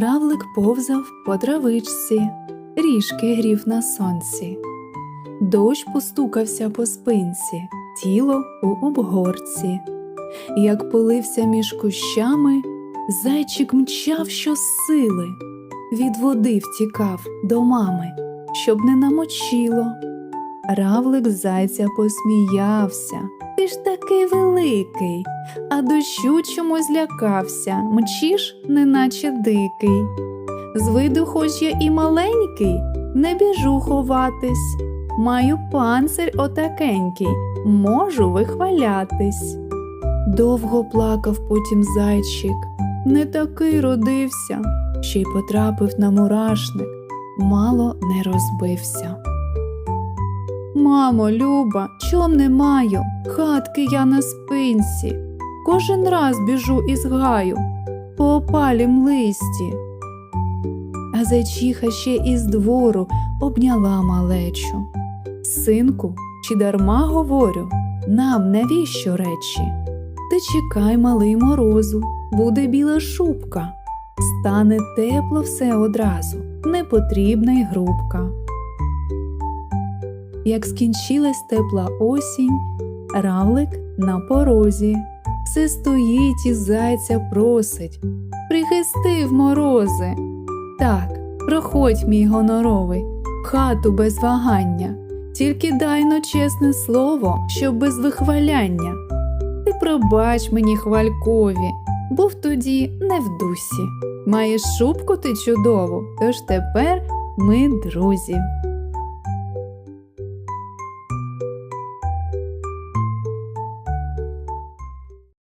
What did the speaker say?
Равлик повзав по травичці, ріжки грів на сонці. Дощ постукався по спинці, тіло у обгорці. Як полився між кущами, зайчик мчав щосили, від води втікав до мами, щоб не намочило. Равлик зайця посміявся. Ти ж такий великий, а дощу чомусь злякався, мчиш, неначе дикий. З виду, хоч я і маленький, не біжу ховатись. Маю панцир отакенький, можу вихвалятись. Довго плакав потім зайчик, не такий родився, ще й потрапив на мурашник, мало не розбився. Мамо, Люба, чом не маю? Хатки я на спинці. Кожен раз біжу із гаю по опалім листі. А зайчиха ще із двору обняла малечу. Синку, чи дарма говорю, нам навіщо речі? Ти чекай, малий морозу, буде біла шубка, стане тепло все одразу, не потрібна й грубка. Як скінчилась тепла осінь, равлик на порозі, все стоїть і зайця просить, прихисти в морози. Так, проходь, мій гоноровий, в хату без вагання, тільки дай но чесне слово, щоб без вихваляння. Ти пробач мені хвалькові, був тоді не в дусі. Маєш шубку ти чудову, тож тепер ми друзі.